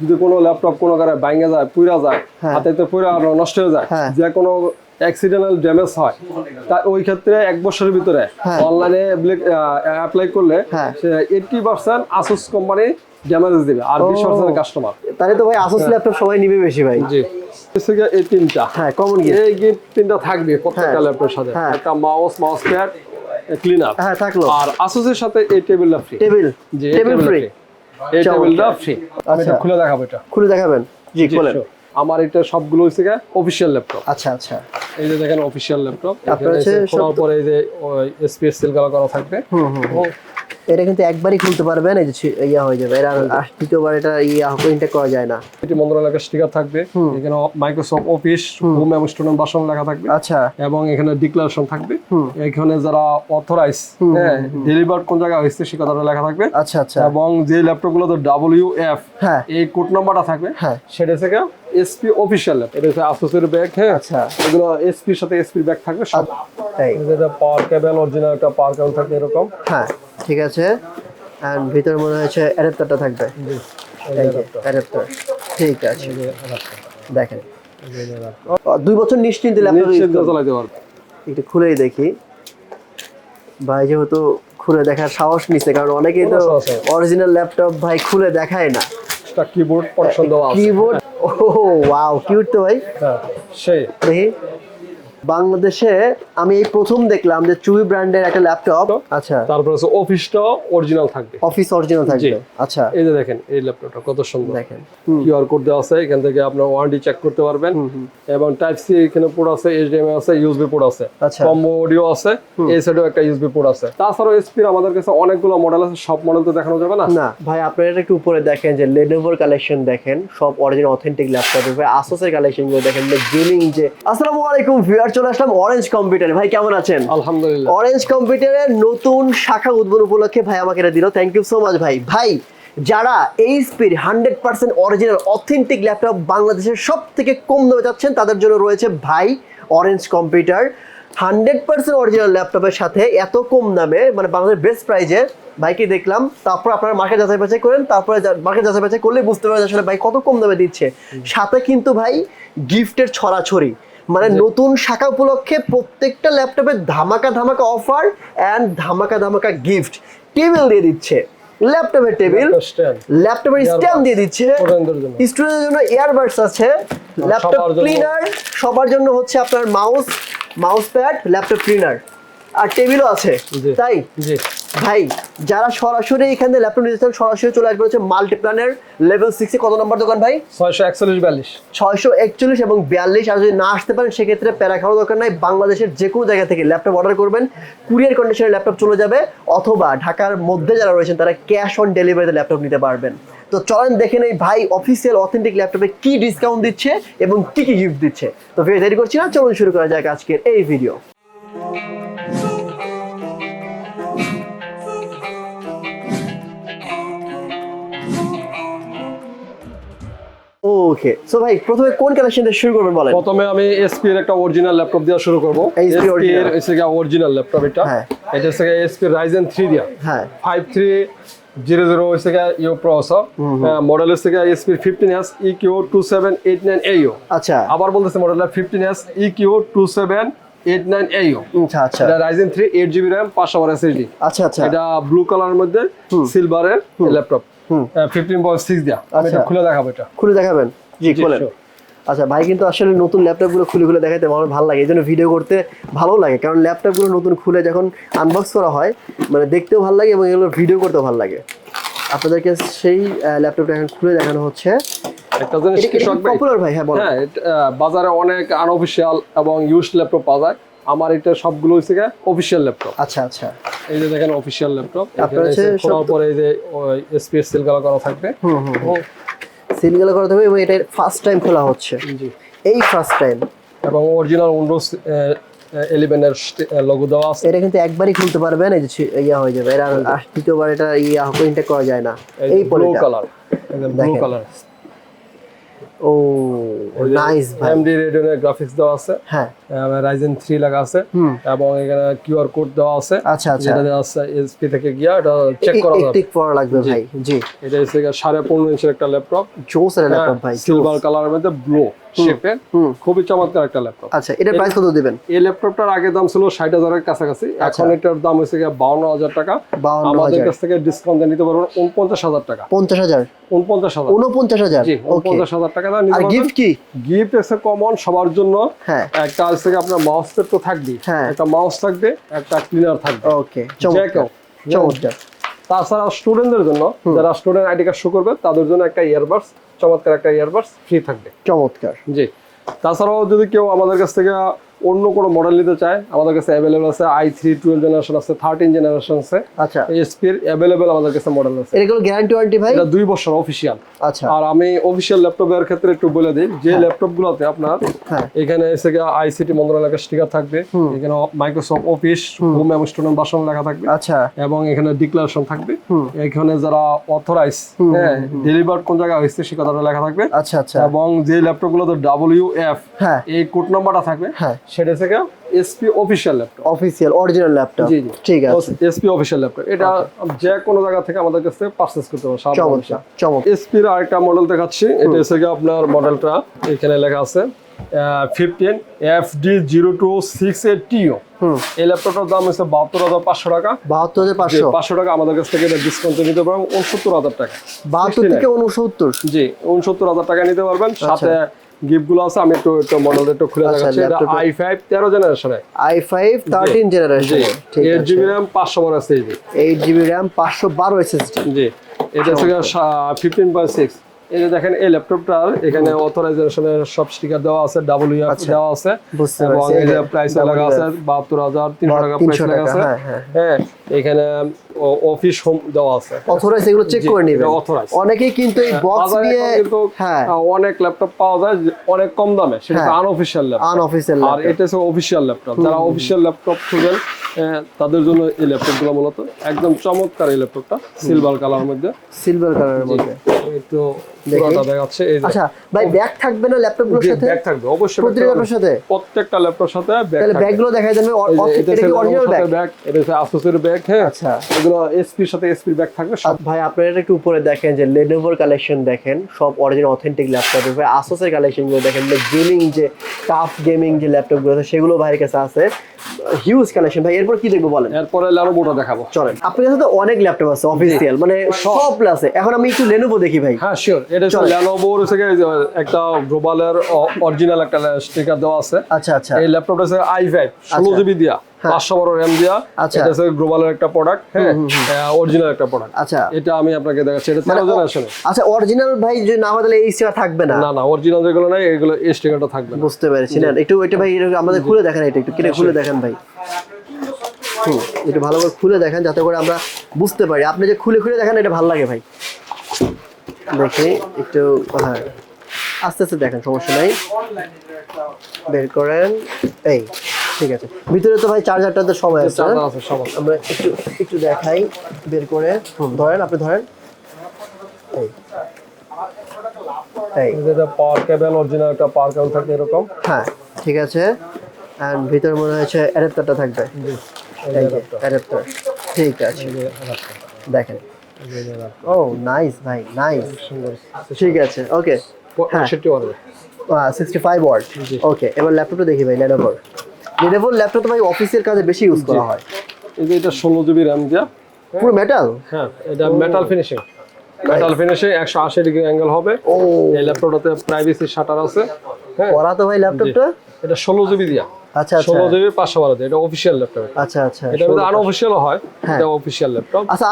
যদি কোনো ল্যাপটপ কোনো কারণে ভাঙে যায় পুরা যায় হ্যাঁ। হাতে তো পুরা নষ্ট হয়ে যায় হ্যাঁ। যে কোনো অ্যাক্সিডেন্টাল ড্যামেজ হয় তা ওই ক্ষেত্রে এক বছরের ভিতরে। অনলাইনে অ্যাপ্লাই করলে। সে eighty percent Asus company damage দিবে আর বিশ পার্সেন্ট কাস্টমার তাহলে তো ভাই আসুস ল্যাপটপ সবাই নিবে বেশি ভাই। জি। এই তিনটা। হ্যাঁ কমন এই গিফট তিনটা থাকবে প্রত্যেকটা। ল্যাপটপের সাথে। হ্যাঁ। একটা মাউস মাউস প্যাড ক্লিনার হ্যাঁ থাকল। আর আসুসের সাথে এই টেবিলটা ফ্রি টেবিল জি টেবিল ফ্রি এই টেবিলটা ফ্রি আমি এটা আচ্ছা। খুলে দেখাবো এটা। খুলে দেখাবেন? জি জি, আমার এটা সবগুলো হচ্ছে অফিসিয়াল ল্যাপটপ আচ্ছা আচ্ছা। এই যে দেখেন অফিসিয়াল ল্যাপটপ আপনার হচ্ছে পরে এই যে এসপিএস সিল করা থাকবে। হুম হুম। ও, এটা কিন্তু একবারই খুলতে পারবেন এই যে ইয়া হয়ে যাবে। এটা আর- দ্বিতীয়বার এটা ইয়া ইনটেক করা যায় না। এটি মন্ত্রণালয়ের স্টিকার থাকবে। এখানে মাইক্রোসফট অফিস হোম। এবং স্টুডেন্ট বাসন লেখা থাকবে। আচ্ছা। এবং এখানে ডিক্লারেশন থাকবে। এখানে যারা অথরাইজ হ্যাঁ ডেলিভার কোন জায়গায় হয়েছে সে কথাটা লেখা থাকবে। আচ্ছা আচ্ছা। এবং যে ল্যাপটপগুলো ডাব্লিউ এফ হ্যাঁ। এই কোড নাম্বারটা থাকবে। হ্যাঁ। সেটা থেকে এসপি অফিসিয়াল এটা হচ্ছে আসুসের ব্যাগ হ্যাঁ? আচ্ছা। এগুলো এসপির সাথে এসপির ব্যাগ থাকবে সব তাই। যেটা পাওয়ার কেবল অরিজিনাল একটা পাওয়ার কেবল থাকে এরকম। হ্যাঁ ঠিক আছে। এন্ড ভিতরে মনে হচ্ছে অ্যাডাপ্টারটা থাকবে। অ্যাডাপ্টার ঠিক আছে। দেখেন। দুই বছর নিশ্চিন্তে ল্যাপটপ নিশ্চিন্তে চালাতে পারবে একটু খুলেই দেখি। ভাই যেহেতু খুলে দেখার সাহস নিচ্ছে কারণ অনেকেই তো। অরিজিনাল ল্যাপটপ ভাই খুলে দেখায় না। কিবোর্ড পছন্দ কিবোর্ড ও ওয়াও কিউট তো ভাই হ্যাঁ সেই দেখি বাংলাদেশে আমি এই প্রথম দেখলাম যে চুই ব্র্যান্ডের একটা ল্যাপটপ। আচ্ছা। তারপর হচ্ছে অফিসটাও অরিজিনাল থাকবে। অফিস অরিজিনাল থাকবে। আচ্ছা। এই যে দেখেন এই ল্যাপটপটা কত সুন্দর। দেখেন। কিউআর কোড দেওয়া আছে এখান থেকে আপনার ওয়ারেন্টি চেক করতে পারবেন। এবং টাইপ সি এখানে পোর্ট আছে এইচডিএমআই আছে ইউএসবি পোর্ট আছে। আচ্ছা। কম্বো অডিও আছে এই সাইডেও একটা ইউএসবি পোর্ট আছে। তাছাড়াও এসপির আমাদের কাছে অনেকগুলো মডেল আছে সব মডেল তো দেখানো যাবে না? না। ভাই আপনারা এটা একটু উপরে দেখেন যে লেনোভোর কালেকশন দেখেন সব অরিজিনাল অথেন্টিক ল্যাপটপ ভাই আসুসের কালেকশনগুলো দেখেন গেমিং যে আসসালামু আলাইকুম ভিউয়ার চলে আসলাম অরেঞ্জ কম্পিউটারে ভাই কেমন আছেন? আলহামদুলিল্লাহ। অরেঞ্জ কম্পিউটারের নতুন শাখা উদ্বোধন উপলক্ষে ভাই আমাকে এটা দিল। থ্যাংক ইউ সো মাচ ভাই। ভাই যারা এই speed hundred percent original authentic laptop বাংলাদেশের সব থেকে কম দামে যাচ্ছেন তাদের জন্য রয়েছে ভাই Orange Computer hundred percent original ল্যাপটপের সাথে এত কম দামে মানে বাংলাদেশের বেস্ট প্রাইজে ভাইকে দেখলাম? তারপর আপনারা মার্কেট যাচাই বাছাই করেন তারপরে মার্কেট যাচাই বাছাই করলে বুঝতে পারবেন আসলে ভাই কত কম দামে দিচ্ছে। সাথে কিন্তু ভাই গিফটের ছড়াছড়ি। মানে নতুন শাখা উপলক্ষে প্রত্যেকটা ল্যাপটপে ধামাকা ধামাকা অফার অ্যান্ড ধামাকা ধামাকা গিফট টেবিল দিয়ে দিচ্ছে। ল্যাপটপের টেবিল ল্যাপটপের স্ট্যান্ড দিয়ে দিচ্ছে। স্টুডেন্টের জন্য। ইয়ারবাডস আছে। ল্যাপটপ ক্লিনার সবার জন্য হচ্ছে আপনার mouse mouse pad laptop cleaner আর টেবিলও আছে। তাই? জি। ভাই যারা সরাসরি এখানে ল্যাপটপ নিতে চান সরাসরি চলে আসবে হচ্ছে মাল্টিপ্ল্যানের লেভেল সিক্সে কত নম্বর দোকান ভাই? ছয়শো একচল্লিশ বিয়াল্লিশ। ছয়শো একচল্লিশ এবং বিয়াল্লিশ। আর যদি না আসতে পারেন সেক্ষেত্রে প্যারা খাওয়ার দরকার নাই। বাংলাদেশের যে কোনো জায়গা থেকে ল্যাপটপ অর্ডার করবেন। কুরিয়ার কন্ডিশনে ল্যাপটপ চলে যাবে। অথবা ঢাকার মধ্যে যারা রয়েছেন তারা ক্যাশ অন ডেলিভারিতে ল্যাপটপ নিতে পারবেন। তো চলেন দেখে নেই ভাই অফিসিয়াল অথেন্টিক ল্যাপটপে কি ডিসকাউন্ট দিচ্ছে এবং কি কি গিফট দিচ্ছে। তো ভিডিও দেরি করছি না চলুন শুরু করা যাক আজকের এই ভিডিও ওকে সো ভাই প্রথমে কোন কালেকশন দিয়ে শুরু করবেন বলেন? প্রথমে আমি এসপি এর একটা অরিজিনাল ল্যাপটপ দিয়ে শুরু করব। এসপি এর এসপি অরিজিনাল ল্যাপটপ এটা। হ্যাঁ। এটা হচ্ছে এসপি রাইজেন থ্রি দিয়া। হ্যাঁ। ফাইভ থ্রি জিরো জিরো হচ্ছে ইউ প্রসেসর মডেল হচ্ছে SP fifteen S E Q two seven eight nine এইও আচ্ছা। আবার বলতেছে মডেলটা fifteen S E Q two seven eight nine আচ্ছা আচ্ছা। এটা Ryzen three eight GB RAM পাঁচশো বার এসএসডি আচ্ছা আচ্ছা। এটা ব্লু কালারের মধ্যে সিলভারের ল্যাপটপ। ফিফটিন পয়েন্ট সিক্স দিয়া। আমি এটা আচ্ছা। খুলে দেখাবো এটা। খুলে দেখাবেন? জি জি, আচ্ছা ভাই কিন্তু আসলে নতুন ল্যাপটপগুলো খুলে খুলে দেখাতে আমার ভালো লাগে। এই জন্য ভিডিও করতে ভালো লাগে। কারণ ল্যাপটপগুলো নতুন খুলে যখন আনবক্স করা হয় মানে দেখতেও ভালো লাগে এবং এগুলো ভিডিও করতেও ভালো লাগে। আপনাদেরকে সেই ল্যাপটপটা এখন খুলে দেখানো হচ্ছে। জিনিস কি শখ ভাই পপুলার ভাই হ্যাঁ হ্যাঁ বাজারে অনেক এবং ইউজ ল্যাপটপ পাওয়া যায়। আমার এটা সবগুলো হচ্ছে অফিসিয়াল ল্যাপটপ আচ্ছা আচ্ছা। এই যে দেখেন অফিসিয়াল ল্যাপটপ আপনার পরে এই যে এসপিএস সেল করা করা থাকবে। হুম হুম ও, সিলগুলো করতে হবে এবং এটা ফার্স্ট টাইম খোলা হচ্ছে। জি। এই ফার্স্ট টাইম এবং অরিজিনাল উইন্ডোজ ইলেভেনের লোগো দেওয়া আছে। এটা কিন্তু একবারই খুলতে পারবেন এই যে ইয়া হয়ে যাবে। এটা আর দ্বিতীয়বার এটা ইয়া ইনটেক করা যায় না। এই ব্লু কালার ব্লু। কালার ও নাইস ভাই। এমডি রেডিওনের গ্রাফিক্স দেওয়া আছে। হ্যাঁ। রাইজেন থ্রি লেখা আছে। হুম। এবং এখানে কিউআর কোড দেওয়া আছে। আচ্ছা আচ্ছা। এটা দেওয়া আছে এসপি থেকে গিয়া এটা চেক করা যাবে। টিক পড়া লাগবে ভাই জি। এটা হচ্ছে গিয়ে সাড়ে পনেরো ইঞ্চের একটা ল্যাপটপ জোস এর ল্যাপটপ ভাই সিলভার কালারের মধ্যে ব্লু শেপের খুবই চমৎকার একটা ল্যাপটপ আচ্ছা এটার প্রাইস কত দিবেন? এই ল্যাপটপটার আগে দাম ছিল ষাট হাজারের কাছাকাছি এখন এটার দাম হচ্ছে বাউন্ন হাজার টাকা। আমাদের কাছ থেকে ডিসকাউন্ট নিতে পারবেন উনপঞ্চাশ হাজার টাকা। পঞ্চাশ হাজার? উনপঞ্চাশ হাজার। উনপঞ্চাশ হাজার? জি ওকে উনপঞ্চাশ হাজার টাকা দাম আর গিফট কি? গিফট এসে কমন সবার জন্য। হ্যাঁ। একটা আছে কি আপনার মাউস সেট তো হ্যাঁ। একটা মাউস থাকবে একটা ক্লিনার থাকবে। ওকে চমৎকার। চমৎকার। তাছাড়া স্টুডেন্টদের জন্য যারা স্টুডেন্ট আইডি কার্ড শো করবে তাদের জন্য একটা ইয়ারবাডস চমৎকার একটা ইয়ারবাডস ফ্রি থাকবে। চমৎকার। জি। তাছাড়াও যদি কেউ আমাদের কাছ থেকে অন্য কোনো মডেল নিতে চায় আমাদের কাছে অ্যাভেলেবল আছে আই থ্রি টুয়েলভ জেনারেশন আছে থার্টিন জেনারেশন আছে। আচ্ছা। এসপির অ্যাভেলেবল আমাদের কাছে মডেল আছে। এগুলো গ্যারান্টি ওয়ারেন্টি ভাই? এটা দুই বছর অফিসিয়াল আচ্ছা। আর আমি অফিসিয়াল ল্যাপটপের ক্ষেত্রে একটু বলে দিই যে ল্যাপটপ গুলোতে আপনার হ্যাঁ। এখানে এসে গিয়ে আইসিটি মন্ত্রণালয়ের স্টিকার থাকবে এখানে মাইক্রোসফট অফিস হোম। এবং স্টুডেন্ট বাসন লেখা থাকবে আচ্ছা। এবং এখানে ডিক্লারেশন থাকবে। এখানে যারা অথরাইজ হ্যাঁ ডেলিভার কোন জায়গায় হয়েছে সে কথাটা লেখা থাকবে। আচ্ছা আচ্ছা। এবং যে ল্যাপটপ গুলোতে ডাব্লিউ এফ হ্যাঁ। এই কোড নাম্বারটা থাকবে। হ্যাঁ। সেটা থেকে SP official laptop official original laptop জি জি। ঠিক আছে। এসপি অফিসিয়াল ল্যাপটপ এটা যে কোনো জায়গা থেকে আমাদের কাছ থেকে পারচেস করতে পারবে চমৎকার। চমৎকার। এসপির আরেকটা মডেল দেখাচ্ছি। এটা গিয়ে আপনার মডেলটা এখানে লেখা আছে fifteen F D zero two six eight টিও এই ল্যাপটপটার দাম হচ্ছে বাহাত্তর হাজার পাঁচশো টাকা। বাহাত্তর হাজার পাঁচশো। পাঁচশো টাকা আমাদের কাছ থেকে এটা ডিসকাউন্ট নিতে পারবেন উনসত্তর হাজার টাকা। বাহাত্তর থেকে উনসত্তর। জি উনসত্তর হাজার টাকা নিতে পারবেন। সাথে গিফটগুলো আছে আমি একটু একটু মডেল একটু খুলে আচ্ছা, দেখাচ্ছি। এটা laptop- আই ফাইভ তেরো জেনারেশনের আই ফাইভ থার্টিন জেনারেশন জি। ঠিক এইট আছে। জিবি র্যাম পাঁচশো বারো আছে এইট জিবি র্যাম পাঁচশো বারো এসএসডি জি। এটা হচ্ছে ফিফটিন পয়েন্ট সিক্স এই যে দেখেন এই ল্যাপটপটার এখানে অথরাইজেশনের সব স্টিকার দেওয়া আছে ডাব্লিউ এফ আচ্ছা। দেওয়া আছে এবং এই যে প্রাইস লেখা আছে বাহাত্তর হাজার তিনশো টাকা প্রাইস 300 লেখা টাকা, আছে। হ্যাঁ, হ্যাঁ। হ্যাঁ এখানে অফিস হোম দেওয়া আছে। অথরাইজ এগুলো চেক করে নিবে অনেকেই কিন্তু এই বক্স দিয়ে হ্যাঁ। অনেক ল্যাপটপ পাওয়া যায় অনেক কম দামে। সেটা হ্যাঁ। আনঅফিসিয়াল ল্যাপটপ আনঅফিসিয়াল আর এটা হচ্ছে অফিসিয়াল ল্যাপটপ যারা অফিসিয়াল ল্যাপটপ খুঁজেন তাদের জন্য এই ল্যাপটপগুলো মূলত। একদম চমৎকার এই ল্যাপটপটা সিলভার কালার মধ্যে। সিলভার কালারের মধ্যে। একটু পুরোটা দেখাচ্ছে এই আচ্ছা ভাই ব্যাগ থাকবে না ল্যাপটপগুলোর সাথে? ব্যাগ থাকবে অবশ্যই ল্যাপটপের সাথে? প্রত্যেকটা ল্যাপটপের সাথে ব্যাগ তাহলে থাকবে। ব্যাগগুলো দেখাই দেন এটা কি অরিজিনাল ব্যাগ এটা হচ্ছে আসুসের ব্যাগ হ্যাঁ? আচ্ছা। এগুলো এসপির সাথে ব্যাগ থাকবে সব ভাই আপনারা একটু উপরে দেখেন যে লেনোভোর কালেকশন দেখেন সব অরিজিনাল অথেন্টিক ল্যাপটপ ভাই আসোসের কালেকশন দেখেন গেমিং যে টাফ গেমিং যে ল্যাপটপগুলো আছে সেগুলো ভাইয়ের কাছে আছে। হিউজ কালেকশন ভাই এরপর কি দেখব বলেন? এরপরে ল্যানোভোটা দেখাবো। চলেন। আপনার কাছে তো অনেক ল্যাপটপ আছে অফিসিয়াল মানে সব। আছে। এখন আমি একটু লেনোভো দেখি। ভাই? হ্যাঁ শিওর এটা গিয়ে যে একটা গ্লোবালের অরিজিনাল একটা স্টিকার দেওয়া আছে। আচ্ছা আচ্ছা। এই ল্যাপটপটা হচ্ছে আই ফাইভ ষোলো জিবি দিয়া পাঁচশো বারো র্যাম দিয়া। আচ্ছা। এটা গ্লোবালের একটা প্রোডাক্ট হ্যাঁ? অরিজিনাল একটা প্রোডাক্ট আচ্ছা। এটা আমি আপনাকে দেখাচ্ছি এটা মানে তেরো জেনারেশনে আচ্ছা অরিজিনাল ভাই যে না হয় তাহলে এই স্টিকার থাকবে না? না না অরিজিনাল যেগুলো নাই এগুলো এই স্টিকারটা থাকবে না। বুঝতে পেরেছি। না একটু এটা ভাই এটা আমাদের খুলে দেখেন এটা একটু। কিনে খুলে দেখেন ভাই। হুম একটু ভালো করে খুলে দেখেন যাতে করে আমরা বুঝতে পারি। আপনি যে খুলে খুলে দেখেন এটা ভালো লাগে ভাই। দেখি একটু হ্যাঁ। আস্তে আস্তে দেখেন সমস্যা নাই। বের করেন। এই ঠিক আছে। ভিতরে তো ভাই চার্জারটা তো সময় আছে। আমরা একটু একটু দেখাই। বের করে ধরেন আপনি ধরেন। এই। এই। যেটা পাওয়ার কেবল অরিজিনাল একটা পাওয়ার কেবল থাকে এরকম। হ্যাঁ ঠিক আছে। অ্যান্ড ভিতরে মনে হচ্ছে অ্যাডাপ্টারটা থাকবে। অ্যাডাপ্টার ঠিক আছে। দেখেন। ও নাইস ভাই নাইস ঠিক আছে okay sixty five word okay এবার ল্যাপটপটা দেখি ভাই লেনোভোর লেনোভোর ল্যাপটপ ভাই অফিসের কাজে বেশি ইউজ করা হয়। এই যে এটা ষোলো জিবি র্যাম দিয়া। পুরো মেটাল হ্যাঁ এটা মেটাল ফিনিশিং মেটাল ফিনিশিং একশো আশি ডিগ্রি অ্যাঙ্গেল হবে। ও। এই ল্যাপটপটাতে প্রাইভেসি শাটার আছে। হ্যাঁ। করা তো ভাই ল্যাপটপটা এটা ষোলো জিবি দিয়া। আচ্ছা আচ্ছা। ষোলো জিবি পাঁচশো বারো এটা। অফিসিয়াল ল্যাপটপ আচ্ছা আচ্ছা। এটা আনঅফিসিয়াল হয় হ্যাঁ। এটা অফিসিয়াল ল্যাপটপ আচ্ছা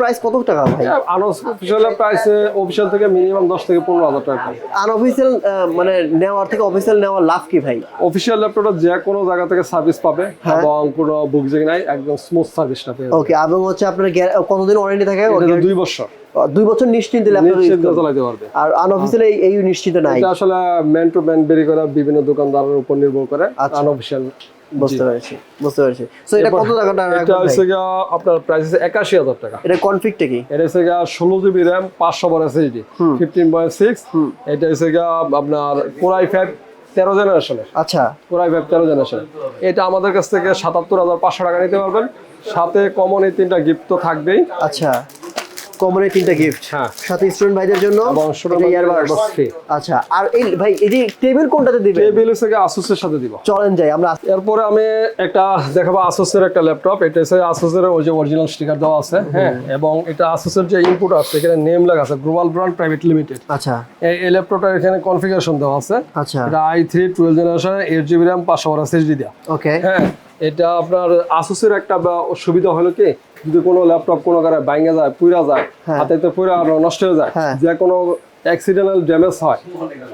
প্রাইস কত টাকা ভাই? আনঅফিসিয়াল প্রাইস অফিসিয়াল থেকে মিনিমাম দশ থেকে পনেরো হাজার টাকা। কম আনঅফিসিয়াল মানে নেওয়ার থেকে অফিসিয়াল নেওয়ার লাভ কি ভাই? অফিসিয়াল ল্যাপটপটা যে কোনো জায়গা থেকে সার্ভিস পাবে হ্যাঁ। এবং কোনো বুকজিং নাই একদম স্মুথ সার্ভিসটা পেয়ে ওকে এবং হচ্ছে আপনার কতদিন ওয়ারেন্টি থাকে? দুই বছর। দুই বছর নিশ্চিন্তে ল্যাপটপ চালাতে পারবে। আর আনঅফিসিয়াল এই নিশ্চিত নাই। এটা আসলে ম্যান টু ম্যান বেরি করা বিভিন্ন দোকানদারের উপর নির্ভর করে আচ্ছা। আনঅফিসিয়াল বুঝতে পেরেছি বুঝতে পেরেছি। সো এটা কত টাকাটা এটা হচ্ছে আপনার প্রাইস আছে একাশি হাজার টাকা। এটা কনফিগটা কি? এটা হচ্ছে জিবি র্যাম বার এসএসডি এটা আপনার তেরো জেনারেশনের আচ্ছা। তেরো জেনারেশন এটা আমাদের কাছ থেকে সাতাত্তর হাজার পাঁচশো টাকা নিতে পারবেন। সাথে কমন এই তিনটা গিফট তো থাকবেই। আচ্ছা। কমনে তিনটা গিফট হ্যাঁ। সাথে স্টুডেন্ট ভাইদের জন্য। আচ্ছা আর এই ভাই এই যে টেবিল কোনটাতে দিবেন? টেবিল হচ্ছে আসুসের সাথে দিব। চলেন যাই আমরা এরপরে আমি একটা দেখাবো আসুসের একটা ল্যাপটপ এটা হচ্ছে আসুসের ওই যে অরিজিনাল স্টিকার দেওয়া আছে হ্যাঁ? এবং এটা আসুসের যে ইনপুট আছে এখানে নেম লেখা আছে গ্লোবাল ব্র্যান্ড প্রাইভেট লিমিটেড আচ্ছা। এই এই ল্যাপটপটার এখানে কনফিগারেশন দেওয়া আছে। আচ্ছা। এটা I three twelve generation eight GB RAM পাঁচশো বার এসএসডি দেওয়া ওকে হ্যাঁ? এটা আপনার আসুসের একটা সুবিধা হলো কি যদি কোনো ল্যাপটপ কোনো কারণে ভাঙে যায় পুরা যায় হ্যাঁ। হাতে তো পুরা নষ্ট হয়ে যায় হ্যাঁ। যে কোনো অ্যাক্সিডেন্টাল ড্যামেজ হয়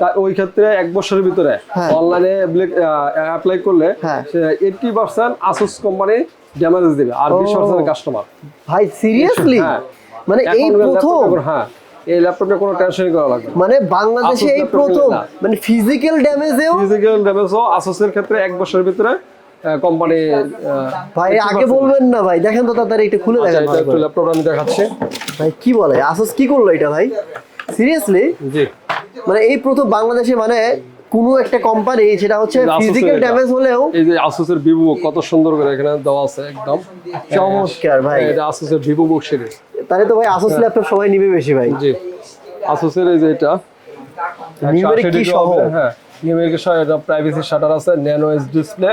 তা ওই ক্ষেত্রে এক বছরের ভিতরে। অনলাইনে অ্যাপ্লাই করলে eighty percent Asus company damage দিবে আর বিশ পার্সেন্ট কাস্টমার ভাই সিরিয়াসলি হ্যাঁ। মানে এই প্রথম? হ্যাঁ। এই ল্যাপটপটা কোনো টেনশনই করা লাগবে মানে বাংলাদেশে এই প্রথম? মানে ফিজিক্যাল ড্যামেজেও ফিজিক্যাল ড্যামেজও আসুসের ক্ষেত্রে এক বছরের ভিতরে কোম্পানি ভাই আগে বলবেন না ভাই দেখেন তো তাড়াতাড়ি একটু খুলে আচ্ছা দেখেন এটা একটু ল্যাপটপ আমি দেখাচ্ছি। ভাই কি বলে? আসস কি করল এটা ভাই? সিরিয়াসলি জি। মানে এই প্রথম বাংলাদেশে মানে কোনো একটা কোম্পানি সেটা হচ্ছে ফিজিক্যাল ড্যামেজ হলেও এই যে আসুসের ভিভো কত সুন্দর করে এখানে দেওয়া আছে একদম। চমৎকার ভাই। এটা আসুসের ভিভো বুক সিরিজ তাহলে তো ভাই আসস ল্যাপটপ সবাই নিবে বেশি ভাই। জি। আসুসের এই যে এটা Numeric 180 key degree সহ। হ্যাঁ। নিউমেরিক সহ এটা প্রাইভেসি শাটার আছে ন্যানো এস ডিসপ্লে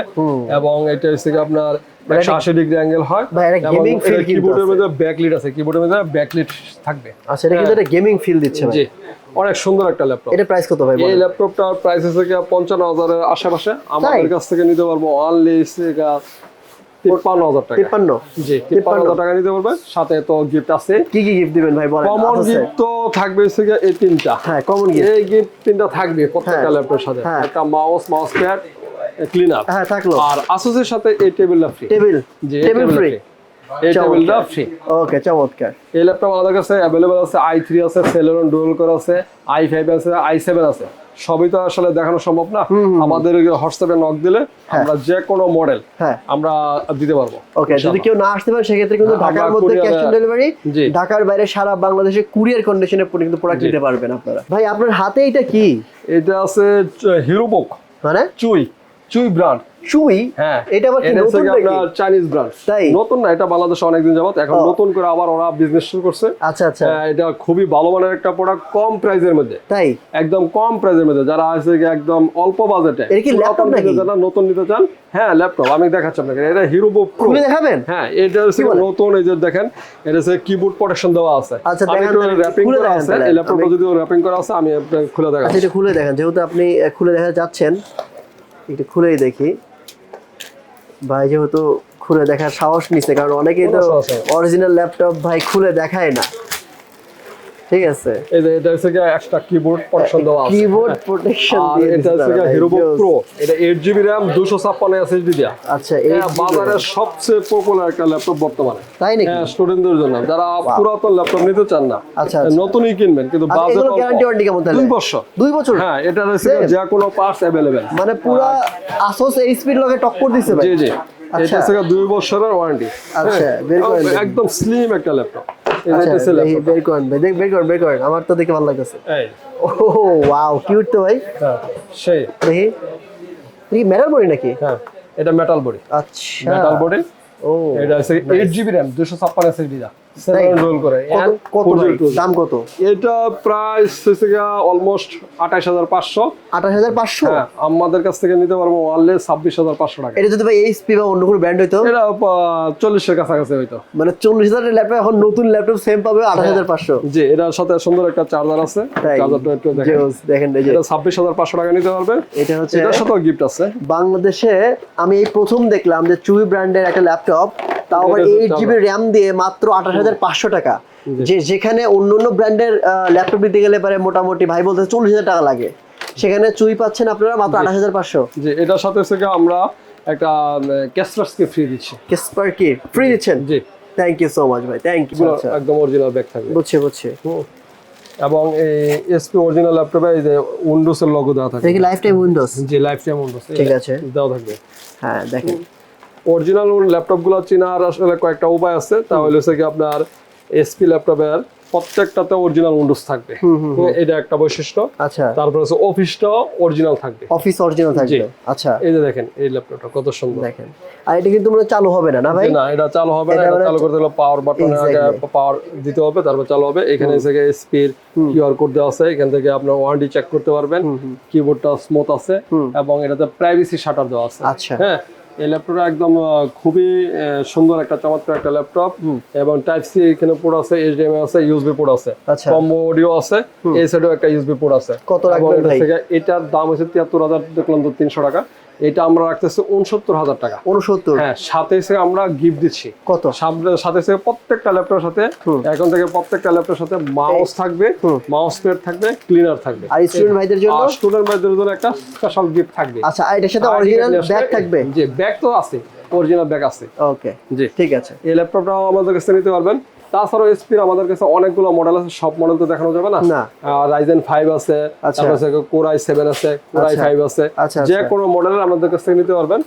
এবং এটা হচ্ছে আপনার মানে আশি ডিগ্রি অ্যাঙ্গেল হয় গেমিং কিন্তু কিবোর্ডের মধ্যে ব্যাকলিট আছে কিবোর্ডের মধ্যে ব্যাকলিট থাকবে। আচ্ছা এটা কিন্তু একটা গেমিং ফিল দিচ্ছে জি অনেক সুন্দর একটা ল্যাপটপ এটা প্রাইস কত ভাই এই? ল্যাপটপটার প্রাইস হচ্ছে কি পঞ্চান্ন হাজারের আশেপাশে। আমাদের কাছ থেকে নিতে পারব অনলি তিপ্পান্ন হাজার টাকা। তিপ্পান্ন? জি তিপ্পান্ন হাজার টাকা নিতে পারবে সাথে তো গিফট আছে। কি কি গিফট দিবেন ভাই বলেন? কমন গিফট তো থাকবে এই তিনটা। হ্যাঁ কমন গিফট এই গিফট তিনটা থাকবে প্রত্যেকটা। ল্যাপটপের সাথে। হ্যাঁ। একটা মাউস মাউস প্যাড ক্লিনার হ্যাঁ থাকল। আর আসুসের সাথে এই টেবিলটা free table. Table free free। এই টেবিলটা ফ্রি। ওকে চমৎকার। এই ল্যাপটপ আমাদের কাছে অ্যাভেলেবল আছে আই থ্রি আছে সেলেরন ডুয়েল কোর আছে আই ফাইভ আছে আই সেভেন আছে। সবই তো আসলে দেখানো সম্ভব না। আমাদের হোয়াটসঅ্যাপে নক দিলে আমরা যে কোনো মডেল হ্যাঁ। আমরা দিতে পারব। ওকে যদি কেউ না আসতে পারে সেক্ষেত্রে কিন্তু হ্যাঁ, ঢাকার মধ্যে ক্যাশ অন ডেলিভারি ঢাকার বাইরে সারা বাংলাদেশে কুরিয়ার কন্ডিশনে কিন্তু প্রোডাক্ট নিতে পারবেন আপনারা। ভাই আপনার হাতে এটা কি? এটা আছে হিরোবুক মানে? চুই। চুই ব্র্যান্ড চুই হ্যাঁ এটা আবার কি নতুন নাকি? চাইনিজ ব্র্যান্ড তাই? নতুন না এটা বাংলাদেশে অনেকদিন যাবত এখন নতুন করে আবার ওরা বিজনেস শুরু করছে। আচ্ছা আচ্ছা। এটা খুবই ভালো মানের একটা প্রোডাক্ট কম প্রাইসের মধ্যে। তাই? একদম কম প্রাইসের মধ্যে। যারা আছে একদম অল্প বাজেটে এটা কি laptop নাকি? যারা নতুন নিতে চান? হ্যাঁ ল্যাপটপ আমি দেখাচ্ছি আপনাকে। এটা হিরো বুক প্রো খুলে দেখাবেন? হ্যাঁ এটা হচ্ছে নতুন এই যে দেখেন এটা হচ্ছে কিবোর্ড প্রোটেকশন দেওয়া আছে। আচ্ছা, দেখান র্যাপিং করা আছে। এই ল্যাপটপটা যদি র্যাপিং করা আছে আমি খুলে আচ্ছা দেখাচ্ছি এটা খুলে দেখেন। যেহেতু আপনি খুলে দেখা যাচ্ছেন একটু খুলেই দেখি। ভাই যেহেতু খুলে দেখার সাহস নিচ্ছে কারণ অনেকেই তো। অরিজিনাল ল্যাপটপ ভাই খুলে দেখায় না ঠিক আছে। এই যে এটা হচ্ছে এক্সট্রা কিবোর্ড প্রোটেকশন দেওয়া আছে। কিবোর্ড হ্যাঁ। প্রোটেকশন দিয়ে এটা হচ্ছে হিরো প্রো এটা এইট জিবি র্যাম দুশো ছাপ্পান্ন এসএসডি দেওয়া আচ্ছা এই হ্যাঁ, বাজারের সবচেয়ে পপুলার একটা ল্যাপটপ বর্তমানে। তাই নাকি? হ্যাঁ স্টুডেন্টদের জন্য। যারা পুরাতন ল্যাপটপ নিতে চান না আচ্ছা, আচ্ছা। নতুনই কিনবেন কিন্তু আচ্ছা, এগুলো গ্যারান্টি ওয়ারেন্টি কেমন তাহলে? দুই বছর। দুই বছর? হ্যাঁ এটা হচ্ছে যে কোনো পার্টস অ্যাভেলেবেল মানে পুরা আসোস এইচপির লগে টক্কর দিছে ভাই? জি। জি আচ্ছা। এটা হচ্ছে দুই বছরের ওয়ারেন্টি আচ্ছা, বের একদম স্লিম একটা ল্যাপটপ আচ্ছা এটা হচ্ছে দেখি, ল্যাপটপ বের করেন ভাই বের করেন বের করেন। আমার তো দেখে ভালো লাগতেছে। ও ওয়াও কিউট তো ভাই। হ্যাঁ সেই। দেখি। দেখি মেটাল বডি নাকি? হ্যাঁ এটা মেটাল বডি আচ্ছা। মেটাল বডি ও। এটা হচ্ছে এইট জিবি র্যাম দুশো ছাপ্পান্ন এসএসডি রোল করে। কত And কত ভাই 402 দাম কত? এটা প্রাইস হচ্ছে অলমোস্ট আঠাশ হাজার পাঁচশো। আঠাশ হাজার পাঁচশো? হ্যাঁ আমাদের কাছ থেকে নিতে পারব অনলি ছাব্বিশ হাজার পাঁচশো টাকা। এটা যদি ভাই এইচপি বা অন্য কোনো ব্র্যান্ড হইতো? এটা চল্লিশের কাছাকাছি হয়তো মানে চল্লিশ হাজারের ল্যাপটপ এখন নতুন ল্যাপটপ সেম পাবে আঠাশ হাজার পাঁচশো। জি এটার সাথে সুন্দর একটা চার্জার আছে। চার্জারটা একটু দেখেন। এটা ছাব্বিশ হাজার পাঁচশো টাকা নিতে পারবে। এটা হচ্ছে এটার সাথেও গিফট আছে। বাংলাদেশে আমি এই প্রথম দেখলাম যে চুই ব্র্যান্ডের একটা ল্যাপটপ তাও আবার এইট জিবি র্যাম দিয়ে মাত্র আঠাশ পাঁচশো টাকা। যে যেখানে অন্য অন্য ব্র্যান্ডের ল্যাপটপ নিতে গেলে পারে মোটামুটি ভাই বলতে চল্লিশ হাজার টাকা লাগে। সেখানে চুই পাচ্ছেন আপনারা মাত্র আঠাশ হাজার পাঁচশো। যে এটার সাথে গিয়ে আমরা একটা ক্যাসপার্সকে ফ্রি দিচ্ছি। কেসপার কি ফ্রি দিচ্ছেন? জি। থ্যাংক ইউ সো মাচ ভাই থ্যাংক ইউ একদম অরিজিনাল ব্যাগ থাকবে। বুঝছি বুঝছি। এবং এই এসপি অরিজিনাল ল্যাপটপে এই যে উইন্ডোজের লোগো দেওয়া থাকে লাইফ টাইম উইন্ডোজ যে লাইফ টাইম উইন্ডোজ ঠিক আছে। দেওয়া থাকবে। হ্যাঁ দেখেন। অরিজিনাল ল্যাপটপগুলো চেনার আসলে কয়েকটা উপায় আছে। তাহলে হচ্ছে কি আপনার এসপি ল্যাপটপের প্রত্যেকটাতে অরিজিনাল উইন্ডোজ থাকবে। এটা একটা বৈশিষ্ট্য। আচ্ছা। তারপরে হচ্ছে অফিসটাও অরিজিনাল থাকবে। অফিস অরিজিনাল থাকবে। আচ্ছা। এই যে দেখেন এই ল্যাপটপটা কত সুন্দর। দেখেন। আর এটা কিন্তু মনে চালু হবে না না ভাই? না এটা চালু হবে না এটা চালু করতে হলে পাওয়ার বাটনে আগে পাওয়ার দিতে হবে তারপর চালু হবে। এখানে থেকে এসপির কিউআর কোড দেওয়া আছে এখান থেকে আপনার ওয়ারেন্টি চেক করতে পারবেন। কিবোর্ডটা স্মুথ আছে এবং এটাতে প্রাইভেসি শাটার দেওয়া আছে। আচ্ছা। হ্যাঁ? এই ল্যাপটপটা একদম খুবই সুন্দর একটা চমৎকার একটা ল্যাপটপ এবং টাইপ সি এখানে পোর্ট আছে এইচডিএমআই আছে ইউএসবি পোর্ট আছে। আচ্ছা। কম্বো অডিও আছে এই সাইডেও একটা ইউএসবি পোর্ট আছে। কত লাগবে রাখবেন ভাই? এটার দাম হচ্ছে তিয়াত্তর হাজার দেখলাম তো তিনশো টাকা। এটা আমরা রাখতেছি উনসত্তর হাজার টাকা। উনসত্তর হ্যাঁ সাথে আমরা গিফট দিচ্ছি। কত? সাথে সাথে প্রত্যেকটা ল্যাপটপের সাথে এখন থেকে প্রত্যেকটা ল্যাপটপের সাথে মাউস থাকবে মাউস প্যাড থাকবে ক্লিনার থাকবে। আর স্টুডেন্ট ভাইদের জন্য? স্টুডেন্ট ভাইদের জন্য একটা স্পেশাল গিফট থাকবে। আচ্ছা আর এটার সাথে অরিজিনাল ব্যাগ থাকবে? জি ব্যাগ তো আছে অরিজিনাল ব্যাগ আছে। ওকে জি। ঠিক আছে। এই ল্যাপটপটাও আমাদের কাছে নিতে পারবেন। তাছাড়াও এসপির আমাদের কাছে অনেকগুলো মডেল আছে সব মডেল তো দেখানো যাবে না। রাইজেন ফাইভ আছে আচ্ছা। কোরাই সেভেন আছে কোরাই আচ্ছা। ফাইভ আছে যে। কোনো মডেলের আমাদের কাছ থেকে নিতে পারবেন